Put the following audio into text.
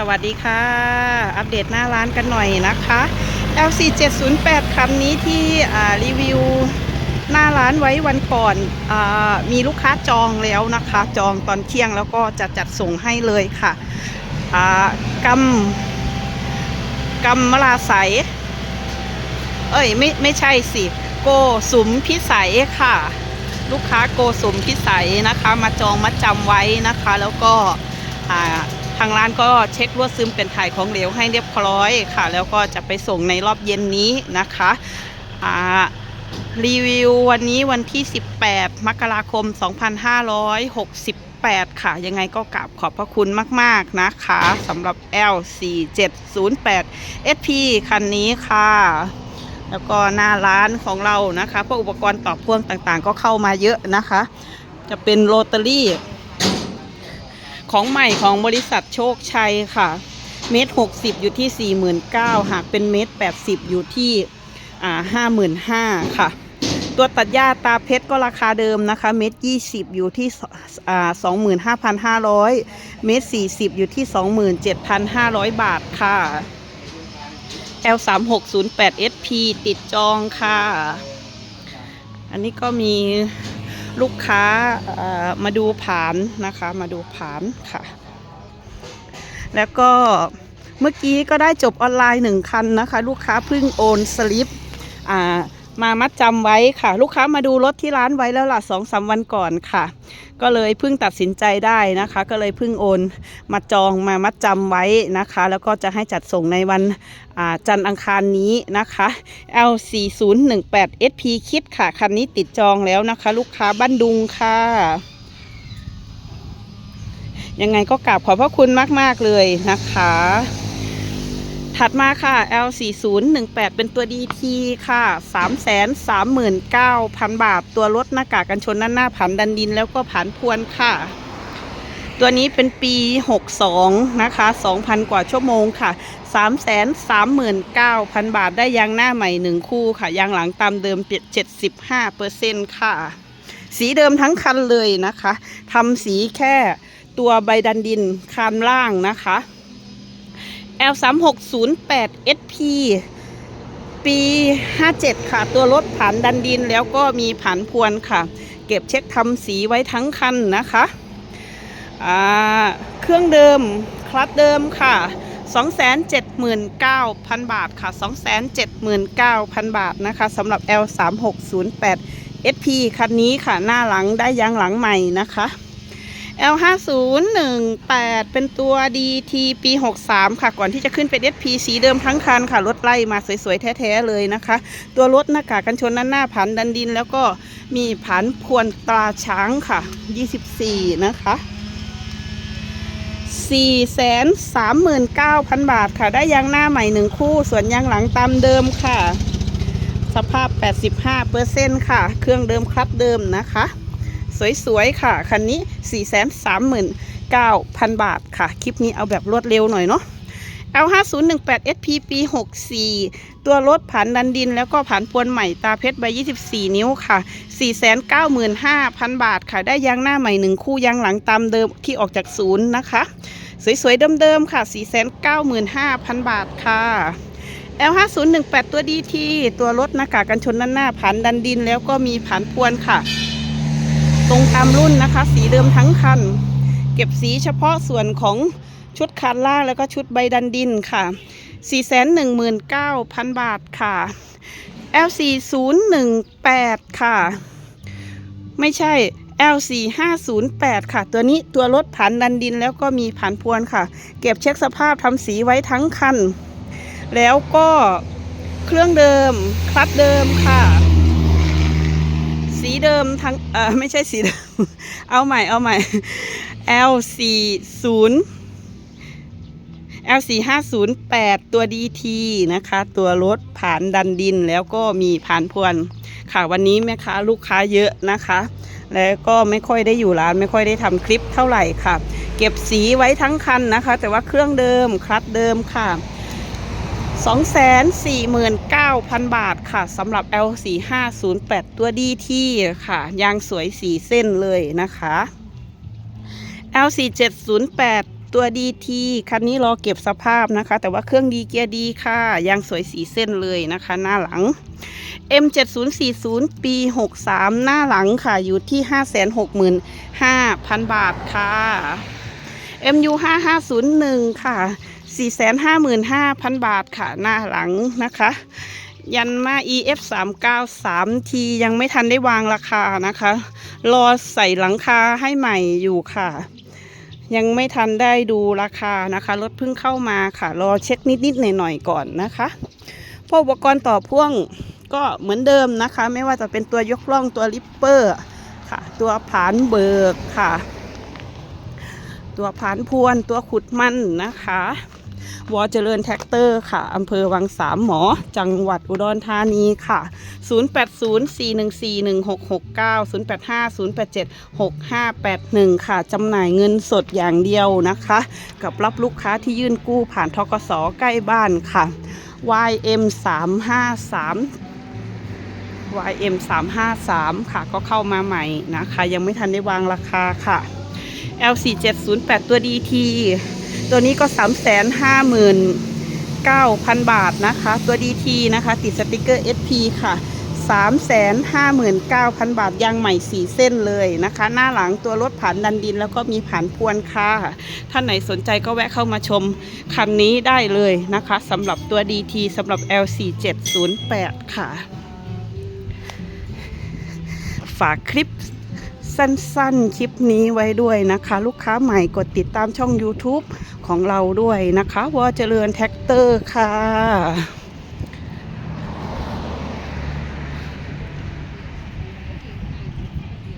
สวัสดีค่ะ อัปเดตหน้าร้านกันหน่อยนะคะ LC 708คันนี้ที่รีวิวหน้าร้านไว้วันก่อนอมีลูกค้าจองแล้วนะคะ จองตอนเที่ยงแล้วก็จะจัดส่งให้เลยค่ะอ่ากำกำมลาใส เอ้ยไม่ไม่ใช่สิ โกสุมพิสัยค่ะ ลูกค้าโกสุมพิสัยนะคะ มาจองมาจำไว้นะคะ แล้วก็อ่า ทางร้านก็เช็ครวดซึมเป็นถ่ายของเหลวให้เรียบร้อยค่ะ แล้วก็จะไปส่งในรอบเย็นนี้นะคะอ่ารีวิววันนี้วันที่ 18 มกราคม 2568 ค่ะ ยังไงก็กราบขอบพระคุณมาก ๆ นะคะสำหรับ L4708 SP คันนี้ค่ะ แล้วก็หน้าร้านของเรานะคะพวกอุปกรณ์ต่อพ่วงต่างๆ ก็เข้ามาเยอะนะคะ จะเป็นโรตารี่ ของใหม่ของบริษัทโชคชัยค่ะ เมตรหกสิบอยู่ที่สี่หมื่นเก้าหากเป็นเมตรแปดสิบอยู่ที่อ่าห้าหมื่นห้าค่ะ ตัวตัดหญ้าตาเพชรก็ราคาเดิมนะคะ เมตรยี่สิบอยู่ที่อ่าสองหมื่นห้าพันห้าร้อยเมตรสี่สิบอยู่ที่สองหมื่นเจ็ดพันห้าร้อยบาทค่ะ L 3 6 0 8 SP ติดจองค่ะ อันนี้ก็มี ลูกค้ามาดูผานนะคะมาดูผานค่ะ แล้วก็เมื่อกี้ก็ได้จบออนไลน์หนึ่งคันนะคะ ลูกค้าเพิ่งโอนสลิปอ่า มามัดจำไว้ค่ะ ลูกค้ามาดูรถที่ร้านไว้แล้วล่ะสองสามวันก่อนค่ะ ก็เลยเพิ่งตัดสินใจได้นะคะ ก็เลยเพิ่งโอนมาจองมามัดจำไว้นะคะ แล้วก็จะให้จัดส่งในวันจันทร์อังคารนี้นะคะ L4018 SP คิดค่ะคันนี้ติดจองแล้วนะคะ ลูกค้าบ้านดุงค่ะยังไงก็กราบขอบพระคุณมาก ๆ เลยนะคะ ถัดมาค่ะ L4018 เป็นตัว DT ค่ะ 339,000 บาท ตัวรถหน้ากากกันชนด้านหน้าผันดันดินแล้วก็ผันพวนค่ะ ตัวนี้เป็นปี 62 นะคะ 2,000 กว่าชั่วโมงค่ะ 339,000 บาทได้ยางหน้าใหม่ 1 คู่ค่ะ ยางหลังตามเดิม 75%ค่ะ สีเดิมทั้งคันเลยนะคะ ทำสีแค่ตัวใบดันดินคานล่างนะคะ L 3 6 0 8 SP ปี 57 ค่ะ ตัวรถผันดันดินแล้วก็มีผันพวนค่ะ เก็บเช็คทำสีไว้ทั้งคันนะคะเครื่องเดิม คลัตช์เดิมค่ะ 279,000 บาทค่ะ 279,000 บาทนะคะสำหรับ L 3 6 0 8 SP คันนี้ค่ะ หน้าหลังได้ยางหลังใหม่นะคะ L 5 0 1 8เป็นตัว DT ปี 63 ค่ะ ก่อนที่จะขึ้นเป็น SP สีเดิมทั้งคันค่ะ รถไล่มาสวยๆ แท้ๆ เลยนะคะ ตัวรถหน้ากากกันชนด้านหน้าผันดันดิน แล้วก็มีผันพวนตราช้างค่ะ 24 นะคะ 439,000 บาทค่ะ ได้ยางหน้าใหม่1คู่ ส่วนยางหลังตามเดิมค่ะ สภาพ 85%ค่ะ เครื่องเดิมคลัตช์เดิมนะคะ สวยๆค่ะ คันนี้ 439,000 บาทค่ะ คลิปนี้เอาแบบรวดเร็วหน่อยเนาะ L5018 SP ปี 64 ตัวรถผันดันดิน แล้วก็ผันพวนใหม่ตาเพชรใบ 24 นิ้วค่ะ 495,000 บาทค่ะ ได้ยางหน้าใหม่ 1 คู่ยางหลังตามเดิมที่ออกจากศูนย์นะคะ สวยๆเดิมๆค่ะ 495,000 บาทค่ะ L5018 ตัวดีทีตัวรถหน้ากากกันชนด้านหน้าผันดันดินแล้วก็มีผันพวนค่ะ ตรงตามรุ่นนะคะ สีเดิมทั้งคัน เก็บสีเฉพาะส่วนของชุดคันล่างแล้วก็ชุดใบดันดินค่ะ 419,000 บาทค่ะ L4018 ค่ะ ไม่ใช่ L4508 ค่ะ ตัวนี้ตัวรถผันดันดินแล้วก็มีผันพวนค่ะ เก็บเช็คสภาพทำสีไว้ทั้งคัน แล้วก็เครื่องเดิมคลัตช์เดิมค่ะ เดิมทั้งเออไม่ใช่สีเดิม เอาใหม่เอาใหม่ L 4 0 L 4 5 0 8ตัว DT นะคะ ตัวรถผ่านดันดินแล้วก็มีผ่านพวน ค่ะวันนี้แม่ค้าลูกค้าเยอะนะคะ แล้วก็ไม่ค่อยได้อยู่ร้านไม่ค่อยได้ทำคลิปเท่าไหร่ค่ะ เก็บสีไว้ทั้งคันนะคะ แต่ว่าเครื่องเดิมคลัตเดิมค่ะ 249,000 บาทค่ะสำหรับ L4508 ตัว DT ค่ะ ยางสวยสีเส้นเลยนะคะ L4708 ตัวดีทีคันนี้รอเก็บสภาพนะคะ แต่ว่าเครื่องดีเกียร์ดีค่ะ ยางสวยสีเส้นเลยนะคะ หน้าหลัง M7040 ปี 63 หน้าหลังค่ะ อยู่ที่ 565,000 บาทค่ะ MU 5501 ค่ะ 455,000 บาทค่ะ หน้าหลังนะคะ ยันมา EF 393ทียังไม่ทันได้วางราคานะคะ รอใส่หลังคาให้ใหม่อยู่ค่ะ ยังไม่ทันได้ดูราคานะคะรถเพิ่งเข้ามาค่ะ รอเช็คนิดๆหน่อยๆก่อนนะคะพวกอุปกรณ์ต่อพ่วงก็เหมือนเดิมนะคะ ไม่ว่าจะเป็นตัวยกล่องตัวลิปเปอร์ค่ะ ตัวผานเบิกค่ะ ตัวผานพวนตัวขุดมันนะคะ วอเจริญแท็กเตอร์ค่ะอำเภอวังสามหมอ จังหวัดอุดรธานีค่ะ 0804141669 0850876581 ค่ะจำหน่ายเงินสดอย่างเดียวนะคะ กับรับลูกค้าที่ยื่นกู้ผ่านทกสใกล้บ้านค่ะ YM 353 YM 353ค่ะ ก็เข้ามาใหม่นะคะ ยังไม่ทันได้วางราคาค่ะ L 4 7 0 8ตัว DT ตัวนี้ก็3 5 9 0 0 0บาทนะคะ ตัว DT นะคะ ติดสติกเกอร์ SP ค่ะ359,000บาทยางใหม่4เส้นเลยนะคะ หน้าหลังตัวรถผ่านดันดิน แล้วก็มีผ่านพวนค่ะ ท่านไหนสนใจก็แวะเข้ามาชมคันนี้ได้เลยนะคะสำหรับตัว DT สำหรับ L4708 ค่ะ ฝากคลิป สั้นๆ คลิปนี้ไว้ด้วยนะคะ ลูกค้าใหม่กดติดตามช่อง YouTube ของเราด้วยนะคะวอเจริญแท็กเตอร์ค่ะ